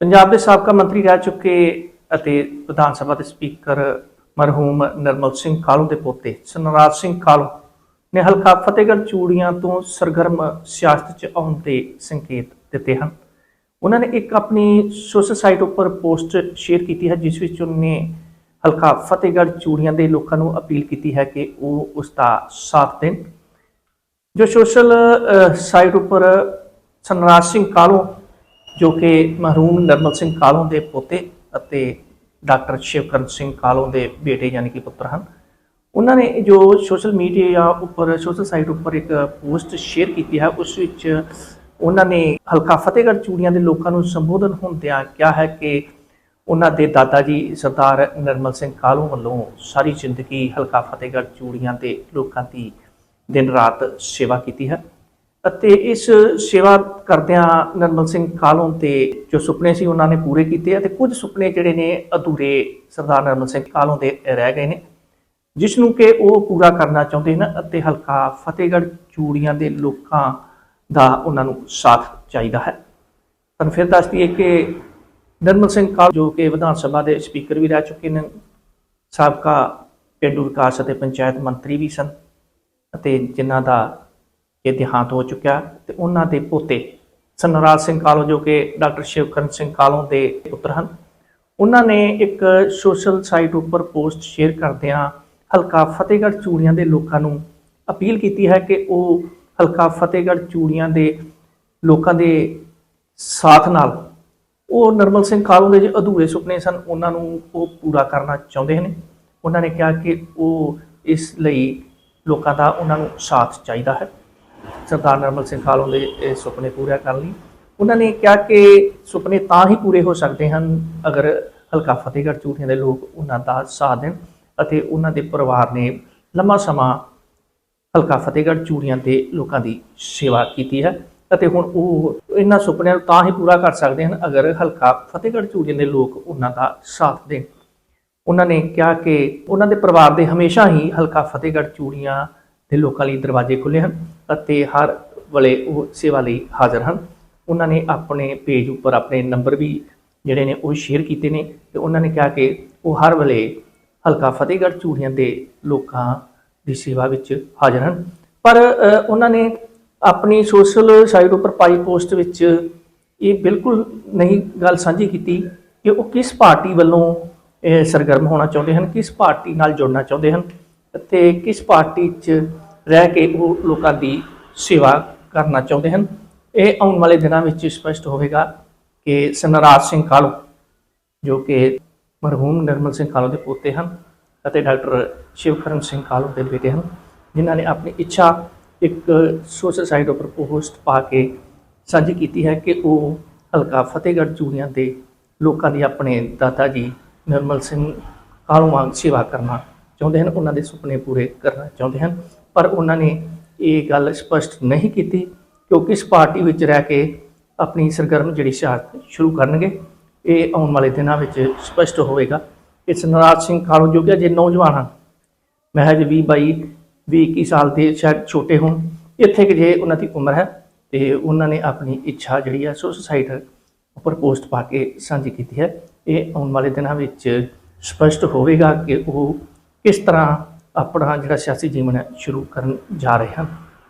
ਪੰਜਾਬ ਦੇ ਸਾਬਕਾ ਮੰਤਰੀ ਰਹਿ ਚੁੱਕੇ ਅਤੇ ਵਿਧਾਨ ਸਭਾ ਦੇ ਸਪੀਕਰ ਮਰਹੂਮ ਨਰਮਲ ਸਿੰਘ ਕਾਲੂ ਦੇ ਪੋਤੇ ਸਨਰਾਜ ਸਿੰਘ ਕਾਲੂ ਨੇ ਹਲਕਾ ਫਤਿਹਗੜ੍ਹ ਚੂੜੀਆਂ ਤੋਂ ਸਰਗਰਮ ਸਿਆਸਤ 'ਚ ਆਉਣ ਦੇ ਸੰਕੇਤ ਦਿੱਤੇ ਹਨ। ਉਹਨਾਂ ਨੇ ਇੱਕ ਆਪਣੀ ਸੋਸ਼ਲ ਸਾਈਟ ਉੱਪਰ ਪੋਸਟ ਸ਼ੇਅਰ ਕੀਤੀ ਹੈ, ਜਿਸ ਵਿੱਚ ਉਹਨੇ ਹਲਕਾ ਫਤਿਹਗੜ੍ਹ ਚੂੜੀਆਂ ਦੇ ਲੋਕਾਂ ਨੂੰ ਅਪੀਲ ਕੀਤੀ ਹੈ ਕਿ ਉਹ ਉਸ ਦਾ ਸਾਥ ਦੇਣ। ਜੋ ਸੋਸ਼ਲ ਸਾਈਟ ਉੱਪਰ ਸਨਰਾਜ ਸਿੰਘ ਕਾਲੂ ਜੋ ਕਿ ਮਰਹੂਮ ਨਰਮਲ ਸਿੰਘ ਕਾਲੋਂ ਦੇ ਪੋਤੇ ਅਤੇ ਡਾਕਟਰ ਸ਼ਿਵਕਰਨ ਸਿੰਘ ਕਾਲੋਂ ਦੇ ਬੇਟੇ ਯਾਨੀ ਕਿ ਪੁੱਤਰ ਹਨ। ਉਹਨਾਂ ਨੇ ਜੋ ਸੋਸ਼ਲ ਮੀਡੀਆ ਉੱਪਰ, ਸੋਸ਼ਲ ਸਾਈਟ ਉੱਪਰ ਇੱਕ ਪੋਸਟ ਸ਼ੇਅਰ ਕੀਤੀ ਹੈ, ਉਸ ਵਿੱਚ ਉਹਨਾਂ ਨੇ ਹਲਕਾ ਫਤਿਹਗੜ੍ਹ ਚੂੜੀਆਂ ਦੇ ਲੋਕਾਂ ਨੂੰ ਸੰਬੋਧਨ ਹੁੰਦਿਆਂ ਕਿਹਾ ਹੈ ਕਿ ਉਹਨਾਂ ਦੇ ਦਾਦਾ ਜੀ ਸਰਦਾਰ ਨਰਮਲ ਸਿੰਘ ਕਾਲੋਂ ਵੱਲੋਂ ਸਾਰੀ ਜ਼ਿੰਦਗੀ ਹਲਕਾ ਫਤਿਹਗੜ੍ਹ ਚੂੜੀਆਂ ਦੇ ਲੋਕਾਂ ਦੀ ਦਿਨ ਰਾਤ ਸੇਵਾ ਕੀਤੀ ਹੈ। ਅਤੇ ਇਸ ਸੇਵਾ ਕਰਦਿਆਂ ਨਰਮਲ ਸਿੰਘ ਕਾਲੋਂ ਤੇ ਜੋ ਸੁਪਨੇ ਸੀ ਉਹਨਾਂ ਨੇ ਪੂਰੇ ਕੀਤੇ ਅਤੇ ਕੁਝ ਸੁਪਨੇ ਜਿਹੜੇ ਨੇ ਅਧੂਰੇ ਸਰਦਾਰ ਨਰਮਲ ਸਿੰਘ ਕਾਲੋਂ ਦੇ ਰਹਿ ਗਏ ਨੇ ਜਿਸ ਨੂੰ ਕਿ ਉਹ ਪੂਰਾ ਕਰਨਾ ਚਾਹੁੰਦੇ ਨੇ ਅਤੇ ਹਲਕਾ ਫਤਿਹਗੜ੍ਹ ਚੂੜੀਆਂ ਦੇ ਲੋਕਾਂ ਦਾ ਉਹਨਾਂ ਨੂੰ ਸਾਥ ਚਾਹੀਦਾ ਹੈ। ਤੁਹਾਨੂੰ ਫਿਰ ਦੱਸ ਦਈਏ ਕਿ ਨਰਮਲ ਸਿੰਘ ਕਾਲ ਜੋ ਕਿ ਵਿਧਾਨ ਸਭਾ ਦੇ ਸਪੀਕਰ ਵੀ ਰਹਿ ਚੁੱਕੇ ਨੇ, ਸਾਬਕਾ ਪੇਂਡੂ ਵਿਕਾਸ ਅਤੇ ਪੰਚਾਇਤ ਮੰਤਰੀ ਵੀ ਸਨ ਅਤੇ ਜਿਨ੍ਹਾਂ ਦਾ ਇਹ ਦੇਹਾਂਤ ਹੋ ਚੁੱਕਿਆ ਤੇ ਉਹਨਾਂ ਦੇ ਪੋਤੇ ਸਨਰਾਜ ਸਿੰਘ ਕਾਲੋ, ਜੋ ਕਿ ਡਾਕਟਰ ਸ਼ਿਵਕਰਨ ਸਿੰਘ ਕਾਲੋ ਦੇ ਪੁੱਤਰ ਹਨ, ਉਹਨਾਂ ਨੇ ਇੱਕ ਸੋਸ਼ਲ ਸਾਈਟ ਉੱਪਰ ਪੋਸਟ ਸ਼ੇਅਰ ਕਰਦਿਆਂ ਹਲਕਾ ਫਤਿਹਗੜ੍ਹ ਚੂੜੀਆਂ ਦੇ ਲੋਕਾਂ ਨੂੰ ਅਪੀਲ ਕੀਤੀ ਹੈ ਕਿ ਉਹ ਹਲਕਾ ਫਤਿਹਗੜ੍ਹ ਚੂੜੀਆਂ ਦੇ ਲੋਕਾਂ ਦੇ ਸਾਥ ਨਾਲ ਉਹ ਨਰਮਲ ਸਿੰਘ ਕਾਲੋ ਦੇ ਜੋ ਅਧੂਰੇ ਸੁਪਨੇ ਸਨ, ਉਹਨਾਂ ਨੂੰ ਉਹ ਪੂਰਾ ਕਰਨਾ ਚਾਹੁੰਦੇ ਨੇ। ਉਹਨਾਂ ਨੇ ਕਿਹਾ ਕਿ ਉਹ ਇਸ ਲਈ ਲੋਕਾਂ ਦਾ ਉਹਨਾਂ ਨੂੰ ਸਾਥ ਚਾਹੀਦਾ ਹੈ। ਸਰਦਾਰ ਨਰਮਲ ਸਿੰਘ ਕਾਲੋਂ ਦੇ ਇਹ ਸੁਪਨੇ ਪੂਰੇ ਕਰਨ ਲਈ। ਉਹਨਾਂ ਨੇ ਕਿਹਾ ਕਿ ਸੁਪਨੇ ਤਾਂ ਹੀ ਪੂਰੇ ਹੋ ਸਕਦੇ ਹਨ ਅਗਰ ਹਲਕਾ ਫਤਿਹਗੜ੍ਹ ਚੂੜੀਆਂ ਦੇ ਲੋਕ ਉਹਨਾਂ ਦਾ ਸਾਥ ਦੇਣ ਅਤੇ ਉਹਨਾਂ ਦੇ ਪਰਿਵਾਰ ਨੇ ਲੰਮਾ ਸਮਾਂ ਹਲਕਾ ਫਤਿਹਗੜ੍ਹ ਚੂੜੀਆਂ ਦੇ ਲੋਕਾਂ ਦੀ ਸੇਵਾ ਕੀਤੀ ਹੈ ਅਤੇ ਹੁਣ ਉਹ ਇਹਨਾਂ ਸੁਪਨਿਆਂ ਨੂੰ ਤਾਂ ਹੀ ਪੂਰਾ ਕਰ ਸਕਦੇ ਹਨ ਅਗਰ ਹਲਕਾ ਫਤਿਹਗੜ੍ਹ ਚੂੜੀਆਂ ਦੇ ਲੋਕ ਉਹਨਾਂ ਦਾ ਸਾਥ ਦੇਣ। ਉਹਨਾਂ ਨੇ ਕਿਹਾ ਕਿ ਉਹਨਾਂ ਦੇ ਪਰਿਵਾਰ ਦੇ ਹਮੇਸ਼ਾ ਹੀ ਹਲਕਾ ਫਤਿਹਗੜ੍ਹ ਚੂੜੀਆਂ ਦੇ ਲੋਕਾਂ ਲਈ ਦਰਵਾਜ਼ੇ ਖੁੱਲੇ ਹਨ ਅਤੇ ਹਰ ਵੇਲੇ ਉਹ ਸੇਵਾ ਲਈ ਹਾਜ਼ਰ ਹਨ। ਉਹਨਾਂ ਨੇ ਆਪਣੇ ਪੇਜ ਉੱਪਰ ਆਪਣੇ ਨੰਬਰ ਵੀ ਜਿਹੜੇ ਨੇ ਉਹ ਸ਼ੇਅਰ ਕੀਤੇ ਨੇ ਤੇ ਉਹਨਾਂ ਨੇ ਕਿਹਾ ਕਿ ਉਹ ਹਰ ਵੇਲੇ ਹਲਕਾ ਫਤਿਹਗੜ੍ਹ ਚੂੜੀਆਂ ਦੇ ਲੋਕਾਂ ਦੀ ਸੇਵਾ ਵਿੱਚ ਹਾਜ਼ਰ ਹਨ। ਪਰ ਉਹਨਾਂ ਨੇ ਆਪਣੀ ਸੋਸ਼ਲ ਸਾਈਟ ਉੱਪਰ ਪਾਈ ਪੋਸਟ ਵਿੱਚ ਇਹ ਬਿਲਕੁਲ ਨਹੀਂ ਗੱਲ ਸਾਂਝੀ ਕੀਤੀ ਕਿ ਉਹ ਕਿਸ ਪਾਰਟੀ ਵੱਲੋਂ ਸਰਗਰਮ ਹੋਣਾ ਚਾਹੁੰਦੇ ਹਨ, ਕਿਸ ਪਾਰਟੀ ਨਾਲ ਜੁੜਨਾ ਚਾਹੁੰਦੇ ਹਨ। ਅਤੇ ਕਿਸ ਪਾਰਟੀ 'ਚ ਰਹਿ ਕੇ ਉਹ ਲੋਕਾਂ ਦੀ ਸੇਵਾ ਕਰਨਾ ਚਾਹੁੰਦੇ ਹਨ? ਇਹ ਆਉਣ ਵਾਲੇ ਦਿਨਾਂ ਵਿੱਚ ਸਪਸ਼ਟ ਹੋਵੇਗਾ ਕਿ ਸਨਰਾਜ ਸਿੰਘ ਕਾਲੂ ਜੋ ਕਿ ਮਰਹੂਮ ਨਿਰਮਲ ਸਿੰਘ ਕਾਲੋ ਦੇ ਪੋਤੇ ਹਨ ਅਤੇ ਡਾਕਟਰ ਸ਼ਿਵਕਰਨ ਸਿੰਘ ਕਾਲੋ ਦੇ ਬੇਟੇ ਹਨ, ਜਿਨ੍ਹਾਂ ਨੇ ਆਪਣੀ ਇੱਛਾ ਇੱਕ ਸੋਸ਼ਲ ਸਾਈਟ ਉੱਪਰ ਪੋਸਟ ਪਾ ਕੇ ਸਾਂਝੀ ਕੀਤੀ ਹੈ ਕਿ ਉਹ ਹਲਕਾ ਫਤਿਹਗੜ੍ਹ ਚੂੜੀਆਂ ਦੇ ਲੋਕਾਂ ਦੀ ਆਪਣੇ ਦਾਦਾ ਜੀ ਨਿਰਮਲ ਸਿੰਘ ਕਾਲੂ ਵਾਂਗ ਸੇਵਾ ਕਰਨਾ ਚਾਹੁੰਦੇ ਹਨ, ਉਹਨਾਂ ਦੇ ਸੁਪਨੇ ਪੂਰੇ ਕਰਨਾ ਚਾਹੁੰਦੇ ਹਨ। ਪਰ ਉਹਨਾਂ ਨੇ ਇਹ ਗੱਲ ਸਪਸ਼ਟ ਨਹੀਂ ਕੀਤੀ ਕਿ ਉਹ ਕਿਸ ਪਾਰਟੀ ਵਿੱਚ ਰਹਿ ਕੇ ਆਪਣੀ ਸਰਗਰਮ ਜਿਹੜੀ ਸਿਆਸਤ ਸ਼ੁਰੂ ਕਰਨਗੇ, ਇਹ ਆਉਣ ਵਾਲੇ ਦਿਨਾਂ ਵਿੱਚ ਸਪਸ਼ਟ ਹੋਵੇਗਾ। ਇਸ ਨਰਾਜ ਸਿੰਘ ਕਾਲੂ ਜੋ ਕਿ ਅਜੇ ਨੌਜਵਾਨ ਹਨ ਮਹਿਜ 20 22 ਵੀਹ 21 ਸਾਲ ਦੇ ਸ਼ਾਇਦ ਛੋਟੇ ਹੋਣ, ਇੱਥੇ ਕਿ ਜੇ ਉਹਨਾਂ ਦੀ ਉਮਰ ਹੈ, ਤੇ ਉਹਨਾਂ ਨੇ ਆਪਣੀ ਇੱਛਾ ਜਿਹੜੀ ਹੈ ਸੋਸ਼ਲ ਸਾਈਟ ਉੱਪਰ ਪੋਸਟ ਪਾ ਕੇ ਸਾਂਝੀ ਕੀਤੀ ਹੈ। ਇਹ ਆਉਣ ਵਾਲੇ ਦਿਨਾਂ ਵਿੱਚ ਸਪਸ਼ਟ ਹੋਵੇਗਾ ਕਿ ਉਹ ਕਿਸ ਤਰ੍ਹਾਂ ਆਪਣਾ ਜਿਹੜਾ ਸਿਆਸੀ ਜੀਵਨ ਹੈ ਸ਼ੁਰੂ ਕਰਨ ਜਾ ਰਹੇ ਹਨ।